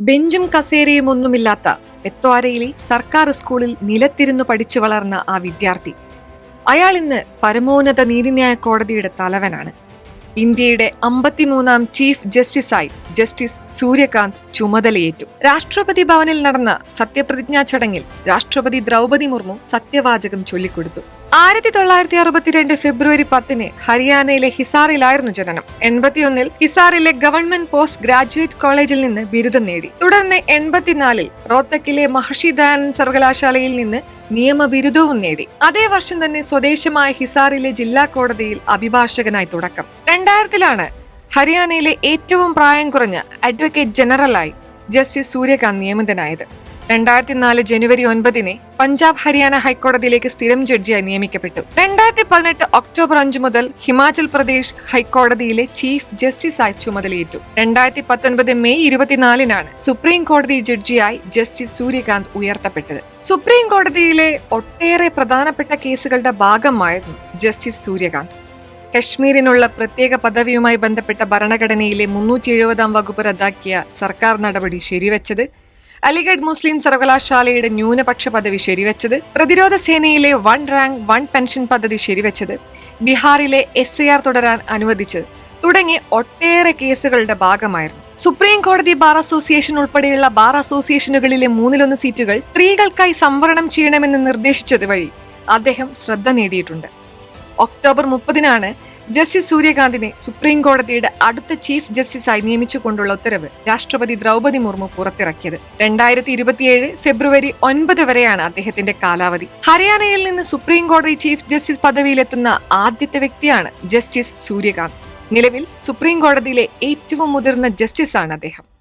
ബെഞ്ചും കസേരയും ഒന്നുമില്ലാത്ത എത്വാരയിലെ സർക്കാർ സ്കൂളിൽ നിലത്തിരുന്നു പഠിച്ചു വളർന്ന ആ വിദ്യാർത്ഥി. അയാൾ ഇന്ന് പരമോന്നത നീതിന്യായ കോടതിയുടെ തലവനാണ്. ഇന്ത്യയുടെ അമ്പത്തിമൂന്നാം ചീഫ് ജസ്റ്റിസായി ജസ്റ്റിസ് സൂര്യകാന്ത് ചുമതലയേറ്റു. രാഷ്ട്രപതി ഭവനിൽ നടന്ന സത്യപ്രതിജ്ഞാ ചടങ്ങിൽ രാഷ്ട്രപതി ദ്രൗപതി മുർമു സത്യവാചകം ചൊല്ലിക്കൊടുത്തു. ആയിരത്തി തൊള്ളായിരത്തി അറുപത്തിരണ്ട് ഫെബ്രുവരി പത്തിന് ഹരിയാനയിലെ ഹിസാറിലായിരുന്നു ജനനം. എൺപത്തിയൊന്നിൽ ഹിസാറിലെ ഗവൺമെന്റ് പോസ്റ്റ് ഗ്രാജുവേറ്റ് കോളേജിൽ നിന്ന് ബിരുദം നേടി. തുടർന്ന് എൺപത്തിനാലിൽ റോത്തക്കിലെ മഹർഷി ദയാനന്ദ് സർവകലാശാലയിൽ നിന്ന് നിയമ ബിരുദവും നേടി. അതേ വർഷം തന്നെ സ്വദേശമായ ഹിസാറിലെ ജില്ലാ കോടതിയിൽ അഭിഭാഷകനായി തുടക്കം. രണ്ടായിരത്തിലാണ് ഹരിയാനയിലെ ഏറ്റവും പ്രായം കുറഞ്ഞ അഡ്വക്കേറ്റ് ജനറലായി ജസ്റ്റിസ് സൂര്യകാന്ത് നിയമിതനായത് രണ്ടായിരത്തി നാല് ജനുവരി ഒൻപതിന് പഞ്ചാബ് ഹരിയാന ഹൈക്കോടതിയിലേക്ക് സ്ഥിരം ജഡ്ജിയായി നിയമിക്കപ്പെട്ടു. രണ്ടായിരത്തി പതിനെട്ട് ഒക്ടോബർ അഞ്ച് മുതൽ ഹിമാചൽ പ്രദേശ് ഹൈക്കോടതിയിലെ ചീഫ് ജസ്റ്റിസായി ചുമതലയേറ്റു. രണ്ടായിരത്തി പത്തൊൻപത് മെയ് ഇരുപത്തിനാലിനാണ് സുപ്രീം കോടതി ജഡ്ജിയായി ജസ്റ്റിസ് സൂര്യകാന്ത് ഉയർത്തപ്പെട്ടത്. സുപ്രീം കോടതിയിലെ ഒട്ടേറെ പ്രധാനപ്പെട്ട കേസുകളുടെ ഭാഗമായിരുന്നു ജസ്റ്റിസ് സൂര്യകാന്ത്. കശ്മീരിനുള്ള പ്രത്യേക പദവിയുമായി ബന്ധപ്പെട്ട ഭരണഘടനയിലെ മുന്നൂറ്റി എഴുപതാം വകുപ്പ് റദ്ദാക്കിയ സർക്കാർ നടപടി ശരിവെച്ചത് അലിഗഡ് മുസ്ലിം സർവകലാശാലയുടെ ന്യൂനപക്ഷ പദവി ശരിവെച്ചത് പ്രതിരോധ സേനയിലെ വൺ റാങ്ക് വൺ പെൻഷൻ പദ്ധതി ശരിവെച്ചത് ബീഹാറിലെ എസ് ആർ തുടരാൻ അനുവദിച്ചത്. തുടങ്ങി ഒട്ടേറെ കേസുകളുടെ ഭാഗമായിരുന്നു. സുപ്രീം കോടതി ബാർ അസോസിയേഷൻ ഉൾപ്പെടെയുള്ള ബാർ അസോസിയേഷനുകളിലെ മൂന്നിലൊന്ന് സീറ്റുകൾ സ്ത്രീകൾക്കായി സംവരണം ചെയ്യണമെന്ന് നിർദ്ദേശിച്ചത് വഴി അദ്ദേഹം ശ്രദ്ധ നേടിയിട്ടുണ്ട്. ഒക്ടോബർ മുപ്പതിനാണ് ജസ്റ്റിസ് സൂര്യകാന്തിനെ സുപ്രീം കോടതിയുടെ അടുത്ത ചീഫ് ജസ്റ്റിസായി നിയമിച്ചുകൊണ്ടുള്ള ഉത്തരവ് രാഷ്ട്രപതി ദ്രൗപദി മുർമു പുറത്തിറക്കിയത്. രണ്ടായിരത്തി ഇരുപത്തിയേഴ് ഫെബ്രുവരി ഒൻപത് വരെയാണ് അദ്ദേഹത്തിന്റെ കാലാവധി. ഹരിയാനയിൽ നിന്ന് സുപ്രീം കോടതി ചീഫ് ജസ്റ്റിസ് പദവിയിലെത്തുന്ന ആദ്യത്തെ വ്യക്തിയാണ് ജസ്റ്റിസ് സൂര്യകാന്ത്. നിലവിൽ സുപ്രീം കോടതിയിലെ ഏറ്റവും മുതിർന്ന ജസ്റ്റിസാണ് അദ്ദേഹം.